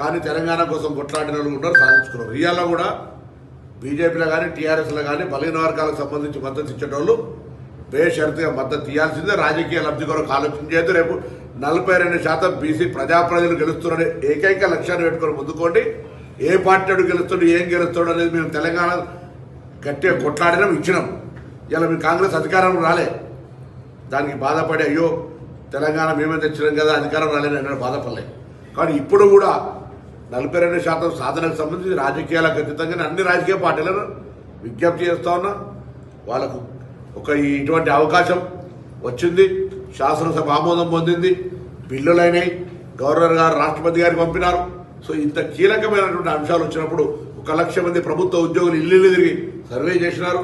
కానీ తెలంగాణ కోసం కొట్లాడిన వాళ్ళు ఉన్నారు సాధించుకున్నారు. ఇవాళ కూడా బీజేపీలో కానీ టీఆర్ఎస్లో కానీ బలహీన వర్గాలకు సంబంధించి మద్దతు ఇచ్చేటోళ్ళు బేషరతుగా మద్దతు ఇవ్వాల్సిందే రాజకీయ లబ్ధి కొరకు ఆలోచన రేపు నలభై రెండు శాతం బీసీ ప్రజాప్రతినిధులు గెలుస్తున్నారనే ఏకైక లక్ష్యాన్ని పెట్టుకొని ముందుకోండి. ఏ పార్టీ గెలుస్తాడు ఏం గెలుస్తాడు అనేది మేము తెలంగాణ గట్టిగా కొట్లాడినాం ఇచ్చినాం. ఇలా మీ కాంగ్రెస్ అధికారం రాలే. దానికి బాధపడి అయ్యో తెలంగాణ మేమే తెచ్చినాం కదా అధికారం రాలేదని అన్నాడు బాధపడలే. కానీ ఇప్పుడు కూడా నలభై రెండు శాతం సాధనకు సంబంధించి రాజకీయాలకు అతీతంగా అన్ని రాజకీయ పార్టీలను విజ్ఞప్తి చేస్తా ఉన్నా. వాళ్ళకు ఒక ఇటువంటి అవకాశం వచ్చింది. శాసనసభ ఆమోదం పొందింది. బిల్లులైనాయి. గవర్నర్ గారు రాష్ట్రపతి గారికి పంపినారు. సో ఇంత కీలకమైనటువంటి అంశాలు వచ్చినప్పుడు ఒక లక్ష మంది ప్రభుత్వ ఉద్యోగులు ఇల్లు ఇల్లు తిరిగి సర్వే చేసినారు.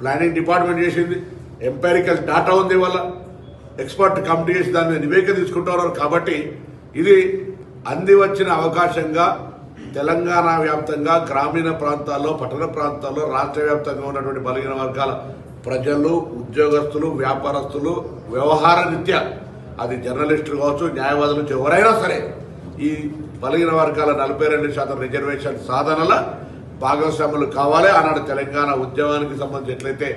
ప్లానింగ్ డిపార్ట్మెంట్ చేసింది. ఎంపారికల్ డాటా ఉంది వల్ల ఎక్స్పర్ట్ కమిటీ చేసి దాన్ని నివేదిక తీసుకుంటున్నారు. కాబట్టి ఇది అంది వచ్చిన అవకాశంగా తెలంగాణ వ్యాప్తంగా గ్రామీణ ప్రాంతాల్లో పట్టణ ప్రాంతాల్లో రాష్ట్ర వ్యాప్తంగా ఉన్నటువంటి బలహీన వర్గాల ప్రజలు ఉద్యోగస్తులు వ్యాపారస్తులు వ్యవహార రీత్యా అది జర్నలిస్టులు కావచ్చు న్యాయవాదులు ఎవరైనా సరే ఈ బలహీన వర్గాల నలభై రెండు శాతం రిజర్వేషన్ సాధనల భాగస్వాములు కావాలి. ఆనాడు తెలంగాణ ఉద్యమానికి సంబంధించి ఎట్లయితే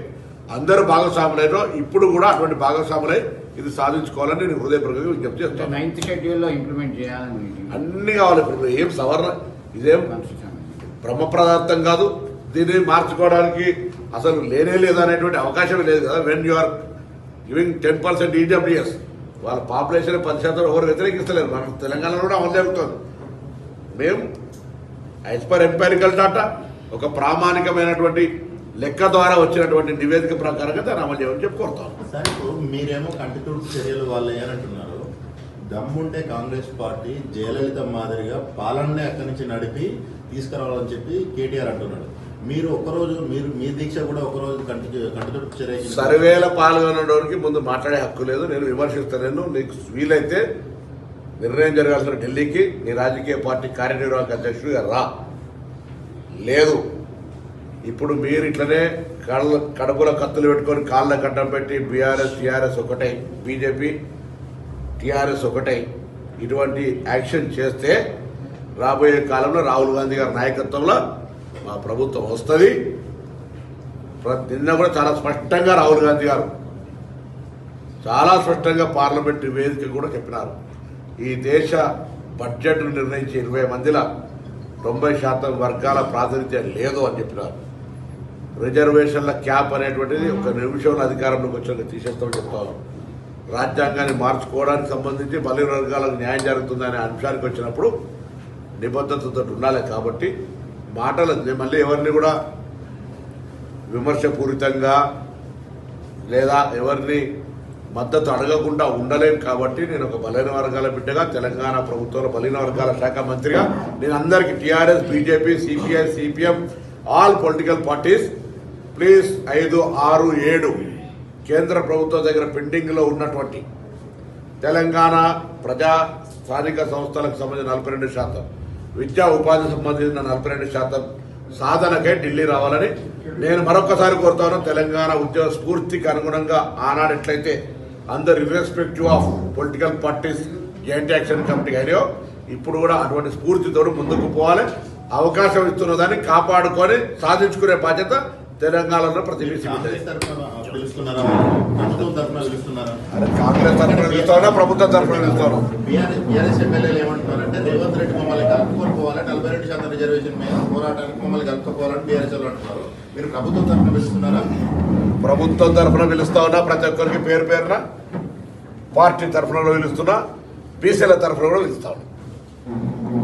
అందరూ భాగస్వాములైనో ఇప్పుడు కూడా అటువంటి భాగస్వాములై ఇది సాధించుకోవాలని నేను హృదయపూర్వకంగా విజ్ఞప్తి చేస్తాను. నైన్త్ షెడ్యూల్లో ఇంప్లిమెంట్ చేయాలని అన్ని కావాలి ఇప్పుడు. ఏం సవరణ ఇదేం బ్రహ్మప్రదార్థం కాదు. దీన్ని మార్చుకోవడానికి అసలు లేనే లేదు అనేటువంటి అవకాశం లేదు కదా. When you are giving ten percent EWS వాళ్ళ పాపులేషన్ పది శాతం ఎవరు వ్యతిరేకిస్తలేరు. మన తెలంగాణలో కూడా అమలు జరుగుతుంది. మేము యాజ్ పర్ ఎంపారికల్ డాటా ఒక ప్రామాణికమైనటువంటి లెక్క ద్వారా వచ్చినటువంటి నివేదిక ప్రకారంగా దాన్ని అమలు చేయమని చెప్పి కోరుతాను సార్ ఇప్పుడు మీరేమో కంటితుడుపు చర్యలు వాళ్ళే అని అంటున్నారు దమ్ముంటే కాంగ్రెస్ పార్టీ జయలలిత మాదిరిగా పాలననే అక్కడి నుంచి నడిపి తీసుకురావాలని చెప్పి కేటీఆర్ అంటున్నాడు. మీరు ఒకరోజు మీరు మీ దీక్ష కూడా ఒకరోజు కంటి కంటితుడుపు చర్య సర్వేల పాల్గొనడానికి ముందు మాట్లాడే హక్కు లేదు. నేను విమర్శిస్తాను నీకు వీలైతే నిర్ణయం జరగాల్సిన ఢిల్లీకి నీ రాజకీయ పార్టీ కార్యనిర్వాహక అధ్యక్షుడిగా రా. లేదు. ఇప్పుడు మీరు ఇట్లనే కళ్ళ కడుపులో కత్తులు పెట్టుకొని కాళ్ళ కట్టం పెట్టి బీఆర్ఎస్ టీఆర్ఎస్ ఒకటై బీజేపీ టీఆర్ఎస్ ఒకటై ఇటువంటి యాక్షన్ చేస్తే రాబోయే కాలంలో రాహుల్ గాంధీ గారి నాయకత్వంలో మా ప్రభుత్వం వస్తుంది. నిన్న కూడా చాలా స్పష్టంగా రాహుల్ గాంధీ గారు చాలా స్పష్టంగా పార్లమెంటు వేదిక కూడా చెప్పినారు. ఈ దేశ బడ్జెట్ను నిర్ణయించే ఇరవై మందిల తొంభై శాతం వర్గాల ప్రాతినిధ్యం లేదు అని చెప్పినారు. రిజర్వేషన్ల క్యాప్ అనేటువంటిది ఒక నిమిషంలో అధికారంలోకి వచ్చాక తీసేస్తామని చెప్తాను రాజ్యాంగాన్ని మార్చుకోవడానికి సంబంధించి బలహీన వర్గాలకు న్యాయం జరుగుతుందనే అంశానికి వచ్చినప్పుడు నిబద్ధతతో ఉండాలి కాబట్టి మాటలు మళ్ళీ ఎవరిని కూడా విమర్శపూరితంగా లేదా ఎవరిని మద్దతు అడగకుండా ఉండలేం కాబట్టి నేను ఒక బలహీన వర్గాల బిడ్డగా తెలంగాణ ప్రభుత్వంలో బలహీన వర్గాల శాఖ మంత్రిగా నేను అందరికీ TRS BJP CPI CPM all political parties please ఐదు ఆరు ఏడు. కేంద్ర ప్రభుత్వం దగ్గర పెండింగ్లో ఉన్నటువంటి తెలంగాణ ప్రజా స్థానిక సంస్థలకు సంబంధించిన నలభై రెండు శాతం విద్యా ఉపాధి సంబంధించిన నలభై రెండు శాతం సాధనకే ఢిల్లీ రావాలని నేను మరొకసారి కోరుతాను. తెలంగాణ ఉద్యోగ స్ఫూర్తికి అనుగుణంగా ఆనాడు ఎట్లయితే అందరు irrespective of political parties joint action committee అయినాయో ఇప్పుడు కూడా అటువంటి స్ఫూర్తితో ముందుకు పోవాలి. అవకాశం ఇస్తున్న దాన్ని కాపాడుకొని సాధించుకునే బాధ్యత తెలంగాణలో ప్రతి బీసీ ఉంటుంది. కాంగ్రెస్ తరఫున పిలుస్తున్నారా? ప్రభుత్వం తరఫున పిలుస్తానా ప్రభుత్వం తరఫున పిలుస్తాను బీఆర్ఎస్ బీఆర్ఎస్ ఎమ్మెల్యేలు ఏమంటున్నారంటే రేవంత్ రెడ్డి మమ్మల్ని కలుపుకొని పోవాలి నలభై రెండు శాతం రిజర్వేషన్ మీద పోరాటానికి మమ్మల్ని కలుపుకోవాలని బీఆర్ఎస్ వాళ్ళు అంటున్నారు. మీరు ప్రభుత్వం తరఫున పిలుస్తున్నారా? ప్రభుత్వం తరఫున పిలుస్తా ఉన్నా ప్రతి ఒక్కరికి పేరు పేరున పార్టీ తరఫున పిలుస్తున్నా బీసీల తరఫున కూడా పిలుస్తా ఉన్నా.